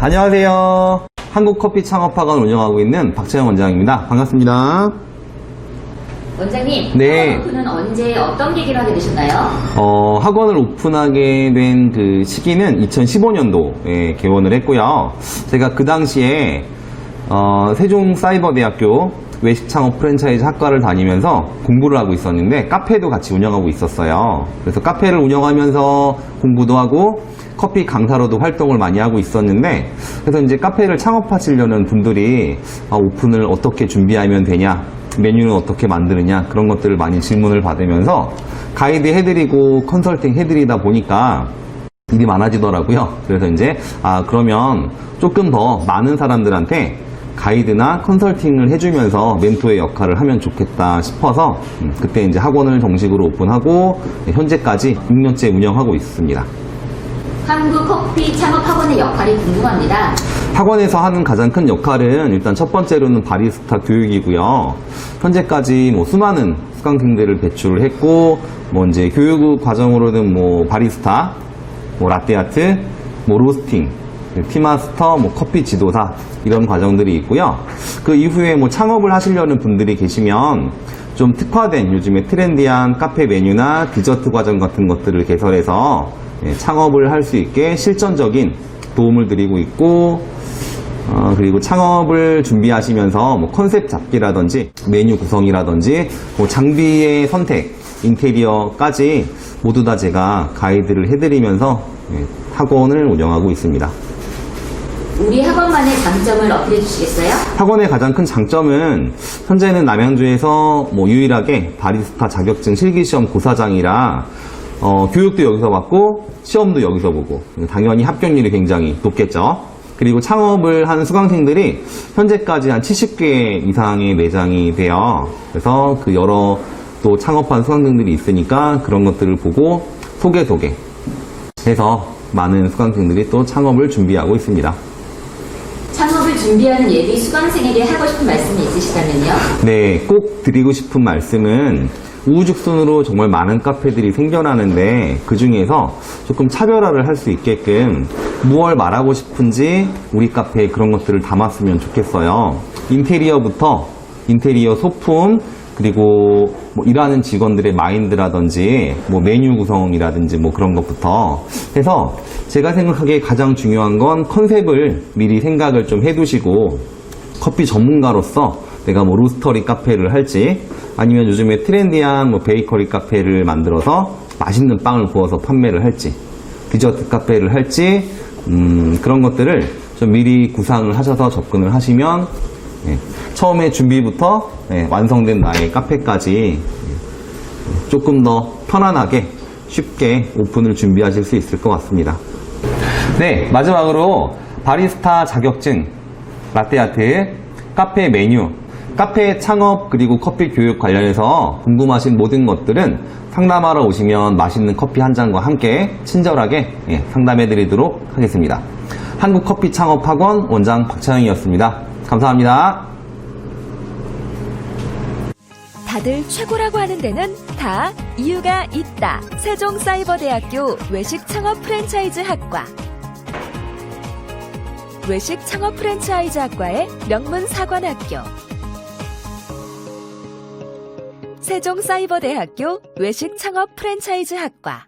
안녕하세요. 한국커피 창업학원 운영하고 있는 박채영 원장입니다. 반갑습니다. 원장님, 네. 학원 오픈은 언제 어떤 계기로 하게 되셨나요? 어, 학원을 오픈하게 된 그 시기는 2015년도에 개원을 했고요. 제가 그 당시에 어, 세종사이버대학교 외식창업 프랜차이즈 학과를 다니면서 공부를 하고 있었는데 카페도 같이 운영하고 있었어요. 그래서 카페를 운영하면서 공부도 하고 커피 강사로도 활동을 많이 하고 있었는데 그래서 이제 카페를 창업하시려는 분들이 아, 오픈을 어떻게 준비하면 되냐 메뉴는 어떻게 만드느냐 그런 것들을 많이 질문을 받으면서 가이드 해드리고 컨설팅 해드리다 보니까 일이 많아지더라고요. 그래서 이제 아 그러면 조금 더 많은 사람들한테 가이드나 컨설팅을 해주면서 멘토의 역할을 하면 좋겠다 싶어서 음, 그때 이제 학원을 정식으로 오픈하고 현재까지 6년째 운영하고 있습니다. 한국 커피 창업 학원의 역할이 궁금합니다. 학원에서 하는 가장 큰 역할은 일단 첫 번째로는 바리스타 교육이고요. 현재까지 뭐 수많은 수강생들을 배출을 했고, 뭐 이제 교육 과정으로는 뭐 바리스타, 뭐 라떼아트, 뭐 로스팅, 티마스터, 뭐 커피 지도사 이런 과정들이 있고요. 그 이후에 뭐 창업을 하시려는 분들이 계시면 좀 특화된 요즘에 트렌디한 카페 메뉴나 디저트 과정 같은 것들을 개설해서 예, 창업을 할 수 있게 실전적인 도움을 드리고 있고 어, 그리고 창업을 준비하시면서 뭐 컨셉 잡기라든지 메뉴 구성이라든지 뭐 장비의 선택, 인테리어까지 모두 다 제가 가이드를 해드리면서 예, 학원을 운영하고 있습니다. 우리 학원만의 장점을 어필해 주시겠어요? 학원의 가장 큰 장점은 현재는 남양주에서 뭐 유일하게 바리스타 자격증 실기시험 고사장이라 어, 교육도 여기서 받고 시험도 여기서 보고 당연히 합격률이 굉장히 높겠죠. 그리고 창업을 한 수강생들이 현재까지 한 70개 이상의 매장이 돼요. 그래서 그 여러 또 창업한 수강생들이 있으니까 그런 것들을 보고 소개 소개 해서 많은 수강생들이 또 창업을 준비하고 있습니다. 창업을 준비하는 예비 수강생에게 하고 싶은 말씀이 있으시다면요? 네, 꼭 드리고 싶은 말씀은 우후죽순으로 정말 많은 카페들이 생겨나는데 그 중에서 조금 차별화를 할 수 있게끔 무얼 말하고 싶은지 우리 카페에 그런 것들을 담았으면 좋겠어요. 인테리어부터 인테리어 소품 그리고 뭐 일하는 직원들의 마인드라든지 뭐 메뉴 구성이라든지 뭐 그런 것부터 해서 제가 생각하기에 가장 중요한 건 컨셉을 미리 생각을 좀 해두시고 커피 전문가로서 내가 뭐 로스터리 카페를 할지 아니면 요즘에 트렌디한 뭐 베이커리 카페를 만들어서 맛있는 빵을 구워서 판매를 할지 디저트 카페를 할지 음, 그런 것들을 좀 미리 구상을 하셔서 접근을 하시면 예, 처음에 준비부터 예, 완성된 나의 카페까지 예, 조금 더 편안하게 쉽게 오픈을 준비하실 수 있을 것 같습니다. 네, 마지막으로 바리스타 자격증, 라떼아트, 카페 메뉴, 카페 창업 그리고 커피 교육 관련해서 궁금하신 모든 것들은 상담하러 오시면 맛있는 커피 한 잔과 함께 친절하게 예, 상담해 드리도록 하겠습니다. 한국커피 창업학원 원장 박찬영이었습니다. 감사합니다. 다들 최고라고 하는 데는 다 이유가 있다. 세종사이버대학교 외식 창업 프랜차이즈 학과. 외식 창업 프랜차이즈 학과의 명문 사관학교. 세종사이버대학교 외식 창업 프랜차이즈 학과.